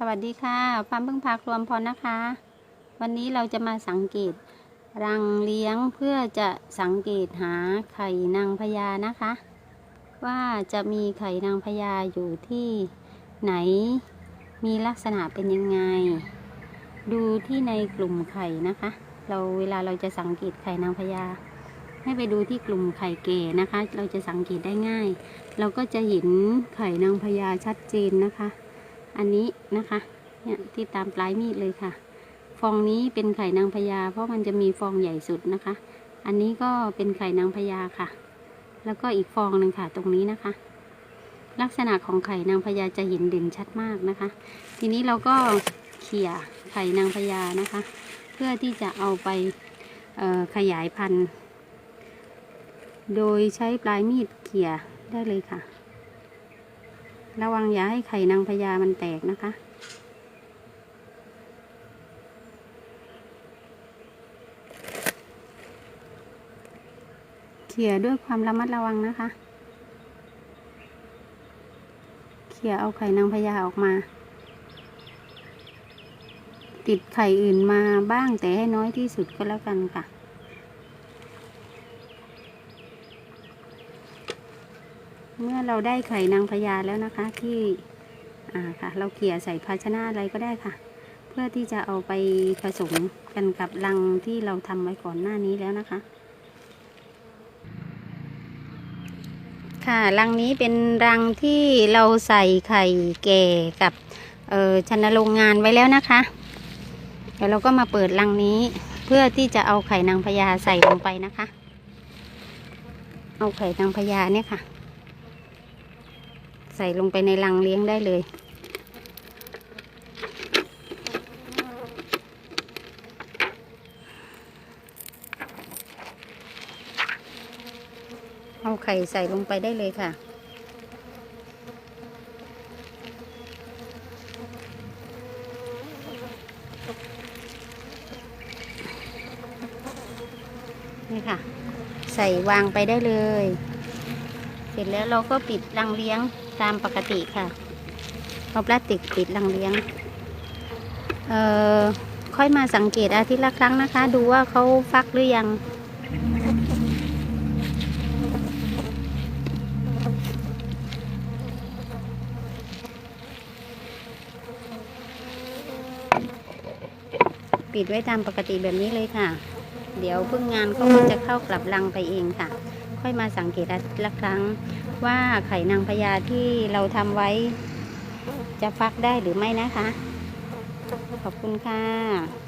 สวัสดีค่ะฟาร์มพึ่งพาครวมพรนะคะ วันนี้เราจะมาสังเกต รังเลี้ยงเพื่อจะสังเกตหาไข่นางพญานะคะ ว่าจะมีไข่นางพญาอยู่ที่ไหน มีลักษณะเป็นยังไง ดูที่ในกลุ่มไข่นะคะ เราเวลาเราจะสังเกตไข่นางพญา ให้ไปดูที่กลุ่มไข่เก๋นะคะ เราจะสังเกตได้ง่าย เราก็จะเห็นไข่นางพญาชัดเจนนะคะ อันนี้นะคะ เนี่ยที่ตามปลายมีดเลยค่ะ ฟองนี้เป็นไข่นางพญาเพราะมันจะมีฟองใหญ่สุดนะคะ อันนี้ก็เป็นไข่นางพญาค่ะ แล้วก็อีกฟองหนึ่งค่ะตรงนี้นะคะ ลักษณะของไข่นางพญาจะเห็นเด่นชัดมากนะคะ ทีนี้เราก็เขี่ยไข่นางพญานะคะ เพื่อที่จะเอาไปขยายพันธุ์ โดยใช้ปลายมีดเขี่ยได้เลยค่ะ ระวังอย่าให้ไข่นางพญามันแตกนะคะ เขี่ยด้วยความระมัดระวังนะคะ เขี่ยเอาไข่นางพญาออกมา ติดไข่อื่นมาบ้างแต่ให้น้อยที่สุดก็แล้วกันค่ะ เมื่อเราได้ไข่นางพญาแล้วนะคะที่อ่าค่ะเราเกลี่ยใส่ภาชนะอะไรก็ได้ค่ะ เพื่อที่จะเอาไปผสมกันกับรังที่เราทำไว้ก่อนหน้านี้แล้วนะคะ ค่ะรังนี้เป็นรังที่เราใส่ไข่แก่กับเอ่อชนโรงงานไว้แล้วนะคะ เดี๋ยวเราก็มาเปิดรังนี้เพื่อที่จะเอาไข่นางพญาใส่ลงไปนะคะ เอาไข่นางพญาเนี่ยค่ะ ใส่ลงไปในรังเลี้ยงได้เลย เอาไข่ใส่ลงไปได้เลยค่ะนี่ค่ะ ใส่วางไปได้เลย เสร็จแล้วเราก็ปิดรังเลี้ยง ตามปกติค่ะเอาพลาสติกปิดรังเลี้ยง เอ่อ ค่อยมาสังเกตอาทิตย์ละครั้งนะคะ ดูว่าเขาฟักหรือยัง ปิดไว้ตามปกติแบบนี้เลยค่ะ เดี๋ยวพึ่งงานก็จะเข้ากลับรังไปเองค่ะ ค่อยมาสังเกตละครั้งว่าไข่นางพญาที่เราทำไว้ จะฟักได้หรือไม่นะคะ ขอบคุณค่ะ